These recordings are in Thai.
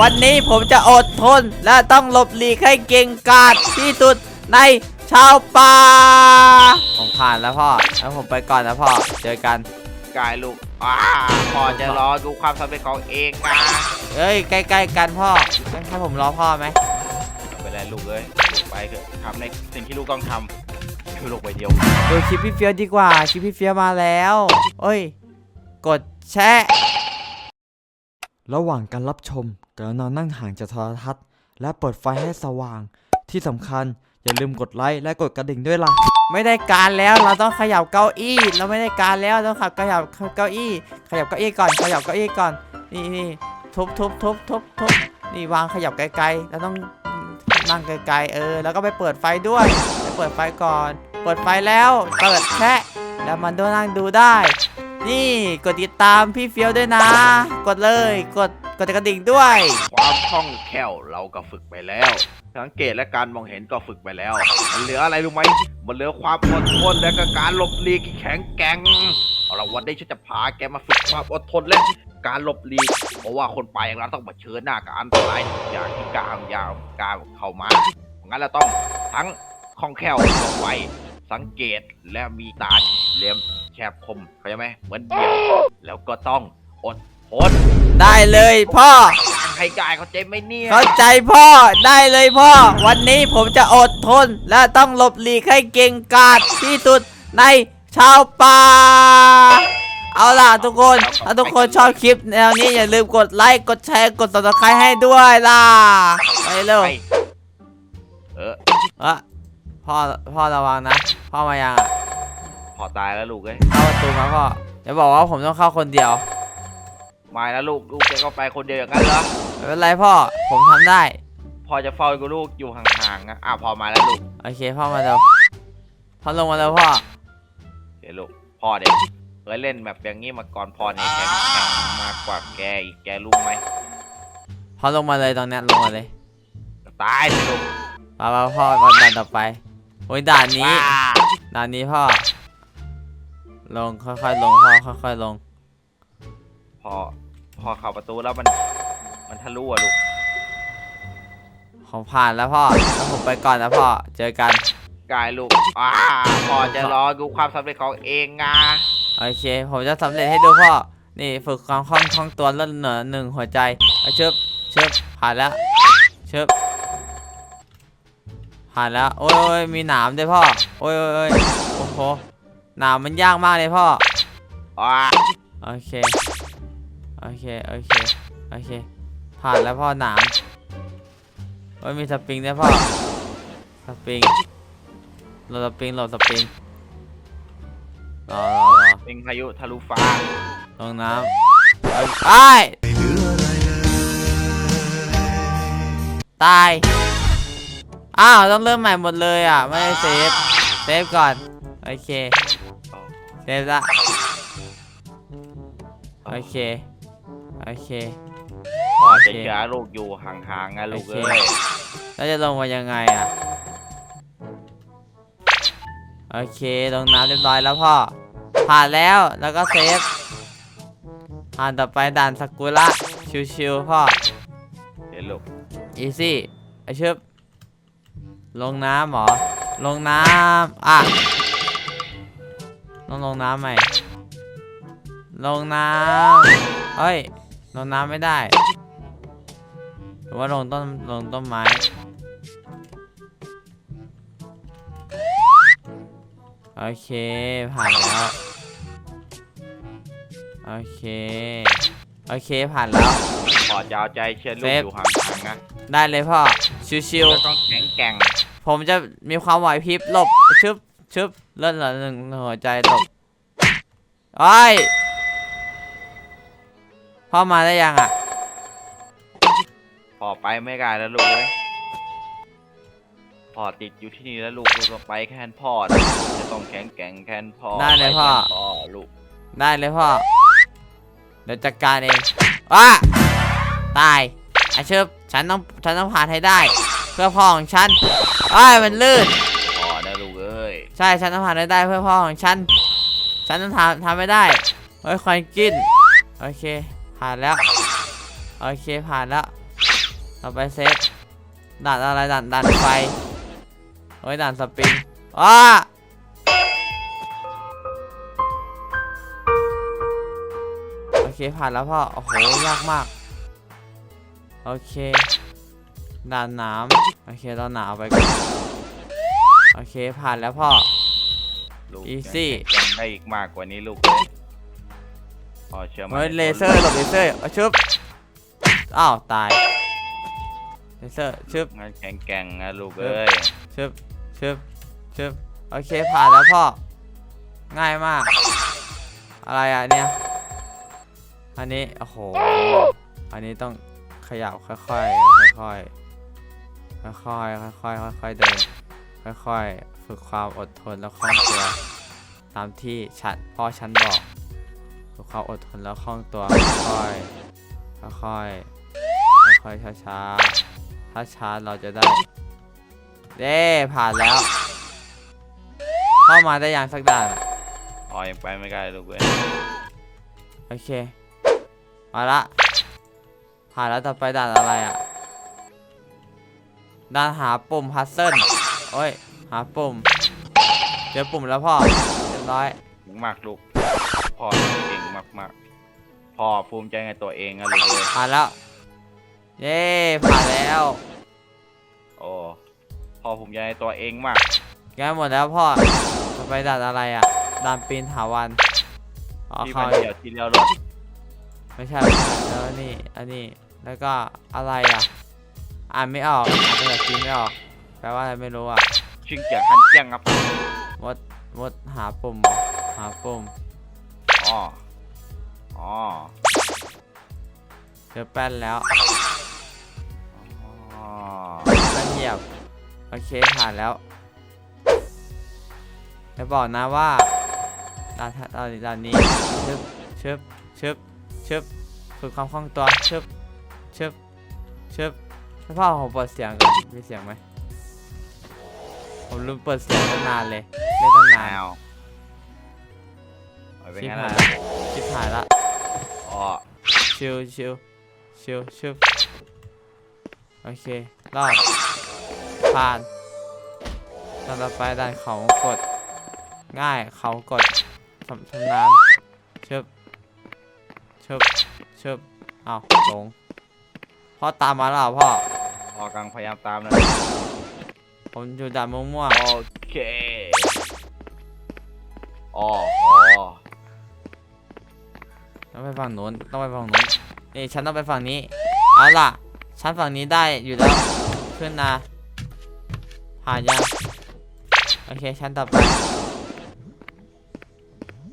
วันนี้ผมจะอดทน และต้องหลบหลีกให้เก่งกาจที่สุดในชาวป่าผมผ่านแล้วพ่อแล้วผมไปก่อนนะพ่อเจอกันกายลูกอ้าพ่อจะรอดูความสำเร็จของเองนะเอ้ยใกล้ๆกันพ่องั้นให้ผมรอพ่อไหมไม่เป็นไรลูกเอ้ยลูกไปเถอะทำในสิ่งที่ลูกต้องทำคือลูกไปเดียวดูคลิปพี่เฟียวดีกว่าคลิปพี่เฟียวมาแล้วเอ้ย กดแชะ ระหว่างการรับชมกรุณานั่งห่างจากโทรทัศน์ และเปิดไฟให้สว่าง ที่สำคัญอย่าลืมกดไลค์และกดกระดิ่งด้วยล่ะ ไม่ได้การแล้วเราต้องขยับเก้าอี้ เราไม่ได้การแล้วต้องขับขยับเก้าอี้ ขยับเก้าอี้ก่อน ขยับเก้าอี้ก่อน นี่นี่ทุบทุบทุบทุบทุบนี่วางขยับไกลๆแล้วต้องนั่งไกลๆเออ แล้วก็ไปเปิดไฟด้วยไปเปิดไฟก่อน เปิดไฟแล้ว เปิดแค่แล้วมันดูนั่งดูได้ นี่กดติดตามพี่เฟียวด้วยนะ กดเลยกดกดกระดิ่งด้วย ความคล่องแคล่วเราก็ฝึกไปแล้ว สังเกตและการมองเห็นก็ฝึกไปแล้ว มันเหลืออะไรรู้ไหม มันเหลือความอดทนและก็การหลบหลีกที่แข็งแกร่งเอาละวันนี้ฉันจะพาแกมาฝึกความอดทนและการหลบหลีก เพราะว่าคนป่าอย่างเราต้องมาเชิญหน้ากับอันตรายอย่างที่กามยาวกามเข้ามางั้นเราต้องทั้งคล่องแคล่วว่องไวสังเกตและมีตาเลี่ยม แฉบคมเข้าใจไหมเหมือนเดียวแล้วก็ต้องอดทนได้เลยพ่อให้กายเขาใจไหมเนี่ยเข้าใจพ่อได้เลยพ่อ วันนี้ผมจะอดทน และต้องหลบหลีกให้เก่งกาจที่สุดในชาวป่า เอาล่ะทุกคน ถ้าทุกคนชอบคลิปแนวนี้อย่าลืมกดไลค์ กดแชร์ กด subscribe ให้ด้วยล่ะ ไปเร็วไปเออ เอะพ่อพ่อระวังนะ พ่อมายังอะพ อตายแล้วลูกเอ้ยเข้าประตูมาพ่ออย่าบอกว่าผมต้องเข้าคนเดียวมาแล้วลูกลูกจะเข้าไปคนเดียวอย่างนั้นเหรอไม่เป็นไรพ่อ ผมทำได้ พอจะเฝ้ากูลูกอยู่ห่างๆนะอะพอมาแล้วลูกโอเคพ่อมาเร็วพ่อลงมาเร็วพ่อ เดี๋ยวลูกพ่อเด็กเคยเล่นแบบอย่างนี้มาก่อนพ่อเนี่ยแข็งแกร่งมากกว่าแกอีกแกรู้ไหมพ่อลงมาเลยตรงเนี้ยลงมาเลยตายสิลูกไปไปพ่อมาด่านต่อไปโอ้ยด่านนี้ว้าด่านนี้พ่อ ลงค่อยๆลงพ่อค่อยๆลง พอ พอเข้าประตูแล้วมัน มันทะลุอะลูกของผ่านแล้วพ่อแล้วผมไปก่อนนะพ่อ เจอกัน กายลูกอ่าพ่อจะรอดูความสำเร็จของเองนะโอเค ผมจะสำเร็จให้ดูพ่อ นี่ฝึกความคล่องคล่องตัวเลื่อนเหนือหนึ่งหัวใจเอาเชิบเชิบผ่านแล้วเชิบผ่านแล้ว โอ้ยโอ้ยมีหนามด้วยพ่อ โอ้ยโอ้ยโอ้ยโอ้โห หนามมันยากมากเลยพ่ออ่าโอเคโอเคโอเคโอเค ผ่านแล้วพ่อหนามโอ้ยมีสปริงด้วยพ่อสปริงโหลดสปริงโหลดสปริงรอรอรอเป็นพายุทะลุฟ้าลงน้ำเอ้ยไอ้ายตายอ้าวต้องเริ่มใหม่หมดเลยอะไม่ได้เซฟเซฟก่อนโอเค เซฟละโอเค โอเคพ่อโอจะเคเจอลูกอยู่ห่างๆนะลูกโอเคเอ้ยแล้วจะลงมายังไงอะ โอเค ลงน้ำเรียบร้อยแล้วพ่อ ผ่านแล้ว แล้วก็เซฟผ่านต่อไปด่านสกุระชิวๆพ่อ เดี๋ยวลูก อีซี่ไอชึบลงน้ำเหรอ ลงน้ำอะ ต้องลงน้ำใหม่ ลงน้ำเฮ้ย ลงน้ำไม่ได้ หรือว่าลงต้น ลงต้นไม้ โอเค ผ่านแล้ว โอเค โอเค ผ่านแล้วพ่อจะเอาใจเชื่อลูกเซฟอยู่ห่างๆนะได้เลยพ่อ ชิวแล้วต้องแข็งแกร่ง ๆ ผมจะมีความไหวพริบหลบชึบชึบ เลื่อนเหลือหนึ่งหัวใจหลบไอ้ยพ่อมาได้ยังอะพ่อไปไม่ได้แล้วลูกเอ้ยพ่อติดอยู่ที่นี่แล้วลูกลูกก็ไปแค่นพ่อนะจะต้องแข็งแกร่งแค่นพ่อได้เลยพ่อไปแทนพ่อลูกได้เลยพ่อ เดี๋ยวจัดการเองว้าตายไอเชิบฉันต้องฉันต้องผ่านให้ได้ เพื่อพ่อของฉันไอ้ยมันลื่น พ่อนะลูกเอ้ย ใช่ฉันต้องผ่านได้เพื่อพ่อของฉัน ฉันต้องทำทำไม่ได้เฮ้ยคอยกินโอเค ผ่านแล้ว โอเคผ่านแล้วต่อไปเซฟด่านอะไรด่านด่านไฟโอ้ยด่านสปริงอ้าโอเคผ่านแล้วพ่อ โอ้โห ยากมาก โอเค ด่านน้ำโอเคเราหนาวไปก่อน โอเคผ่านแล้วพ่อ ลูก Easy ยังได้อีกมากกว่านี้ลูกเลยพอเชื่อมั่นเฮ้ยในตัวเลเซอร์หลบเลเซอร์เอาชึบอ้าวตายเลเซอร์ชึบงั้นแข็งแกร่งนะลูกเออเอ้ยชึบชึบชึบโอเคผ่านแล้วพ่อ ง่ายมาก อะไรอะเนี่ย อันนี้ โอ้โห อันนี้ต้องขยับค่อยๆ ค่อยๆ ค่อยๆ ค่อยๆ ค่อยๆ ค่อยๆ เดิน ค่อยๆ ฝึกความอดทนและคล่องตัว ตามที่ฉันพ่อฉันบอก ฝึกความอดทนและคล่องตัว ค่อยๆ ค่อยๆ ค่อยๆ ช้าๆ ถ้าช้าเราจะได้ เด้ผ่านแล้ว เข้ามาได้ยังสักด่านอะอ๋อยังไปไม่ได้ลูกเอ้ยโอเค มาละ ผ่านแล้วต่อไปด่านอะไรอะ ด่านหาปุ่มพัซเซิล โอ้ย หาปุ่ม เจอปุ่มแล้วพ่อเรียบร้อยเก่งมากลูก พ่อเก่งมากมากๆพ่อภูมิใจในตัวเองนะลูกเอ้ยผ่านแล้ว เย้ผ่านแล้วโอ้พ่อภูมิใจในตัวเองมาก งานหมดแล้วพ่อต่อไปด่านอะไรอะด่านปีนถาวันอ๋อที่เขามันเดียวทีเดียวรถไม่ใช่ไม่ใช่แล้วนี่ อันนี้ แล้วก็อะไรอะ อ่านไม่ออกอ่านภาษาจีนไม่ออกแป ลว่าอะไรไม่รู้อะชิงเจียงฮันเจียงครับมดมดหาปุ่มเหรอหาปุ่มอ๋ออ๋อเจอแป้นแล้วอ๋อแป้นเหยียบโอเคผ่านแล้วจะบอกนะว่าด่านด่านด่านนี้ชึบชึบชึบชึบฝึกความคล่องตัวชึบชึบชึบถ้าพ่อผมเปิดเสียงก่อนมีเสียงไหม ผมลืมเปิดเสียงตั้งนานเลยเล่นตั้งนาน อ้าวเอาไปชิบงั้นหาเลยละชิบหายละ อ๋อชิวชิวชิวชิวโอเค รอด ผ่านตอนต่อไปด่านเขากด ง่ายเขากดสำชำนาญชึบชึบชึบอ้าวหลงพ่อตามมาแล้วเหรอพ่อพ่อกำลังพยายามตามนะ ผมอยู่ด่านม่วงโอเคอ๋ออ๋อๆต้องไปฝั่งนู้นต้องไปฝั่งนู้นนี่ฉันต้องไปฝั่งนี้เอาล่ะฉันฝั่งนี้ได้อยู่แล้วขึ้นนะผ่านยังโอเคชั้นต่อไป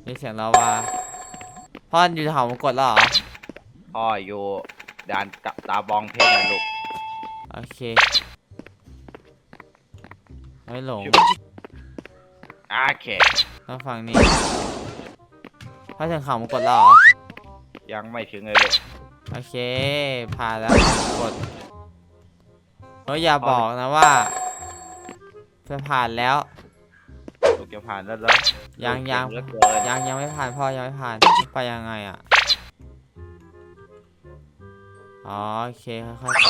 มีเสียงลาวาพ่ออยู่แถวมงกดแล้วเหรอพ่ออยู่ด่านกับตาบองเพชรนะลูกโอเค ไม่หลงชิบโอเคต้องฝั่งนี้พ่อถึงเขามงกดแล้วเหรอ ยังไม่ถึงเลยลูกโอเค ผ่านแล้วกดเฮ้ยอย่าบอกนะว่าจะผ่านแล้ว ลูกจะผ่านแล้วเหรอยังลูกยังเก่เหลือเกินยังยังไม่ผ่านพ่อยังไม่ผ่านไปยังไงอะอ๋อโอเคค่อยๆไป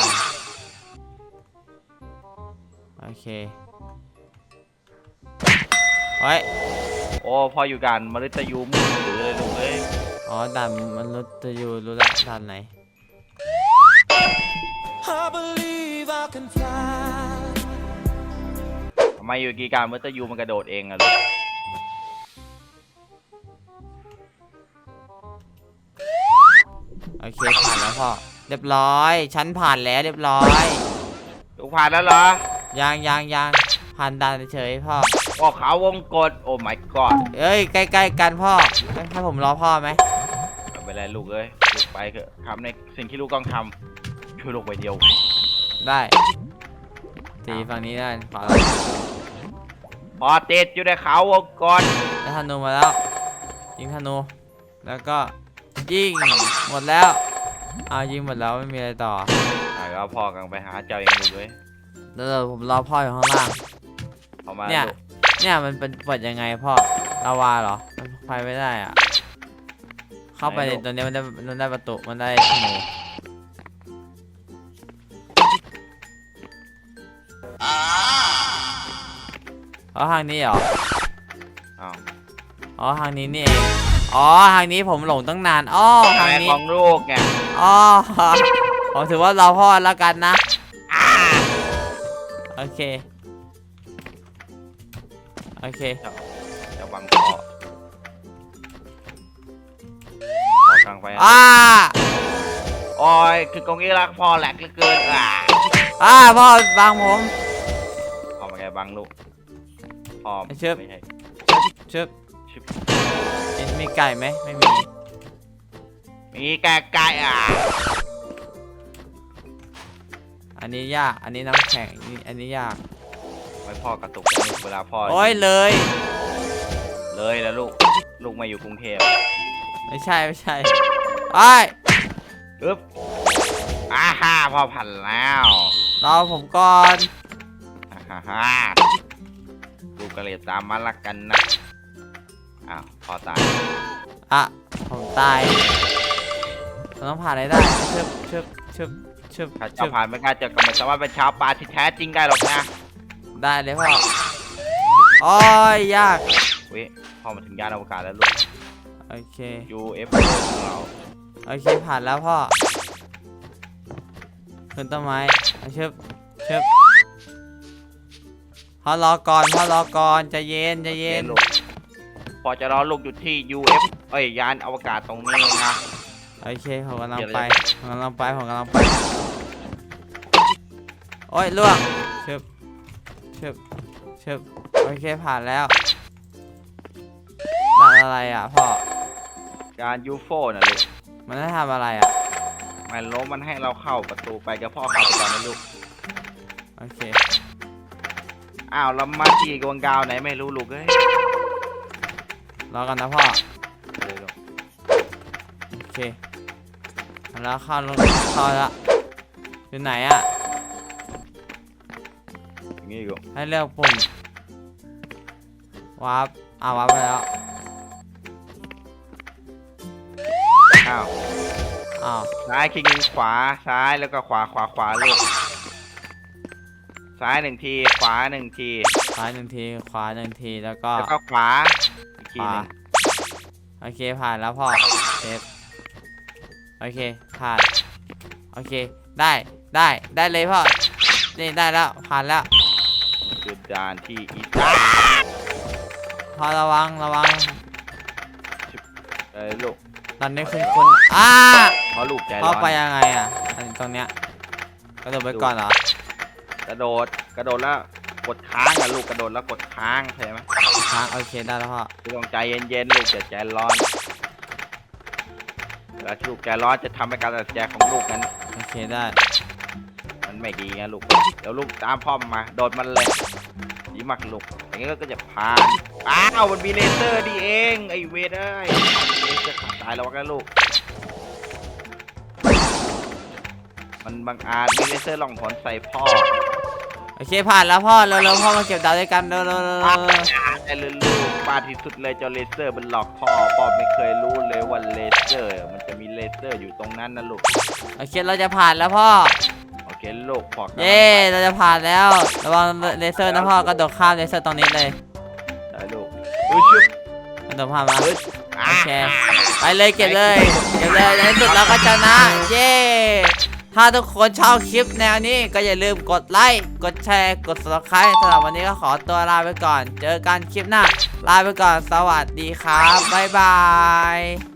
โอเค เฮ้ยโอ้พ่ออยู่ด่านมฤตยูมือถือเลยลูกเอ้ยอ๋อด่านมันรู้จะอยู่รู้ละด่านไหน I believe I can fly. ทำไมอยู่กีการมฤตยูมันกระโดดเองอะลูกโอเคผ่านแล้วพ่อเรียบร้อยฉันผ่านแล้วเรียบร้อยลูกผ่านแล้วเหรอยังยังยังผ่านด่านเฉยๆพ่อ พ่อขาววงกดโอ้ my god เอ้ยใกล้ๆกันพ่อให้ให้ผมรอพ่อไหมไม่เป็นไรลูกเอ้ยลูกไปเถอะทำในสิ่งที่ลูกต้องทำช่วยลูกไปเดียวได้ตีฝั่งนี้ได้ขวาพอติดอยู่ในเขาวงกดได้ธนูมาแล้ว ยิงธนู แล้วก็ยิงหมดแล้วเอายิงหมดแล้วไม่มีอะไรต่อใช่แล้วพ่อกำลังไปหาเจ้าเองลูกเอ้ยเดี๋ยวผมรอพ่ออยู่ข้างล่าง เอามาเนี่ย ลูก เนี่ยมันเป็นปิดยังไงพ่อลาวาเหรอ มันไปไม่ได้อะ เข้าไปในตัวนี้มันได้มันได้ประตูมันได้ธนูอ๋อทางนี้เหรอ อ้าอ๋อทางนี้นี่เอง อ๋อทางนี้ผมหลงตั้งนานอ๋อทางนี้ของลูกไงอ๋อผมถือว่าเราพ่อแล้วกันนะ โอเค โอเคจะบังพ่อขอกลางไปนะอ่าโอ้ยคือกงนี้รักพ่อแหลกเหลือเกินอะอ่าพ่อบางผม พ่อมาแกบังลูกพ่อไอ้เชิบ ไม่ใช่ชึบชึบมีมีไก่ไหมไม่มีมีแก่ไก่อะอันนี้ยากอันนี้น้ำแข็งนี่อันนี้ยาก ไม่พ่อกระตุกนะลูกเวลาพ่อโอ้ยเลย เลยแล้วลูก ลูกมาอยู่กรุงเทพไม่ใช่ไม่ใช่ไอ้ยอึ๊บอ่าฮ่าพ่อพันแล้วรอผมก่อนอ่าฮ่าฮ่าลูกกระเลยตามมาละกันนะ อ้าวพ่อตายอะผมตายเราต้องผ่านอะไรได้ชึบชึบชึบชึบถ้าชึเจ้าบผ่านไม่กล้าเจอกันไม่สามารถเป็นชาวป่าที่แท้จริงได้หรอกนะ ได้เลยพ่อโอ้ยยาก เว้ยพ่อมาถึงยานอวกาศแล้วลูก โอเค UFO ของเราโอเคผ่านแล้วพ่อ ขึ้นต้นไม้เอาชึบชึบพ่อรอก่อนพ่อรอก่อนใจะเย็นใจะเย็น ลูกพอจะรอลูกอยู่ที่ UF เอ้ยยานอวกาศตรงนี้นะ โอเคผมกำลังเดี๋ยวไปเลยผมกำลังไปผมกำลังไป โอ้ยล่วง ชึบชึบชึบโอเคผ่านแล้วด่านอะไรอะพ่อยาน UFO นะลูก มันได้ทำอะไรอะ มันล้มมันให้เราเข้าประตูไปกับพ่อเข้าไปก่อนนะลูก โอเค อ้าวแล้วมาที่ดวงดาวไหนไม่รู้ลูกเอ้ยรอกันนะพ่อ เลยลูกโอเคเอาแล้วเข้าลงเข้าละอยู่ไหนอะ อย่างนี้ลูกให้เลือกปุ่มวาร์ปอ่าวาร์ปไปแล้วอ้าวอ้าวซ้ายคลิกขวาซ้ายแล้วก็ขวาขวาขวาลูกซ้ายหนึ่งที ขวาหนึ่งทีซ้ายหนึ่งทีขวาหนึ่งทีแล้วก็แล้วก็ขวาอีกขทีวาหนึงโอเคผ่านแล้วพ่อเซฟโอเคผ่านโอเคได้ได้ได้เลยพ่อนี่ได้แล้วผ่านแล้ว จุดด่านที่อีสานพอระวังระวัง เอ้ยลูกตอนนี้คุณคุณอ้าเพราะลูกใจร้ออไปยังไงอะอันตรงเนี้ยกระโดดไปก่อนเหรอกระโดดกระโดดแล้วกดค้างอะลูกกระโดดแล้วกดค้างเข้าใจไหมค้างโอเคได้แล้วพ่อลูกต้องใจเย็นๆลูกอย่าใจร้อนแล้วลูกใจร้อนจะทำให้การตัดสินใจของลูกนั้นโอเคได้ ไม่ดีไงลูก เดี๋ยวลูกตามพ่อมา โดดมันเลยดีมากลูกอย่างงี้ก็จะผ่าน อ้าว มันมีเลเซอร์ดีเอง ไอเวทเอ้ยเลเซอร์ขาดตายแล้ววะกันลูก มันบังอาจมีเลเซอร์ล่องหนใส่พ่อโอเคผ่านแล้วพ่อเร็วๆพ่อมาเก็บดาวด้วยกันเร็วๆป้าๆไอ้ลูกป้าที่สุดเลยเจ้าเลเซอร์มันหลอกพ่อพ่อไม่เคยรู้เลยว่าเลเซอร์ มันจะมีเลเซอร์อยู่ตรงนั้นนะลูกๆโอเคเราจะผ่านแล้วพ่อ โอเคลูกพอกำลังเย้เราจะผ่านแล้ว ระวังเลเซอร์นะพ่อกระโดดข้ามเลเซอร์ตรงนี้เลยได้ลูกอุ้ยชุบกระโดดข้ามมาเฮ้ยโอเคไปเลยเก็บเลยเก็บเลยในที่สุดเราก็ชนะ เย้ถ้าทุกคนชอบคลิปแนวนี้ก็อย่าลืมกดไลค์ กดแชร์ กด subscribe สำหรับวันนี้ก็ขอตัวลาไปก่อน เจอกันคลิปหน้า ลาไปก่อน สวัสดีครับ บ๊ายบาย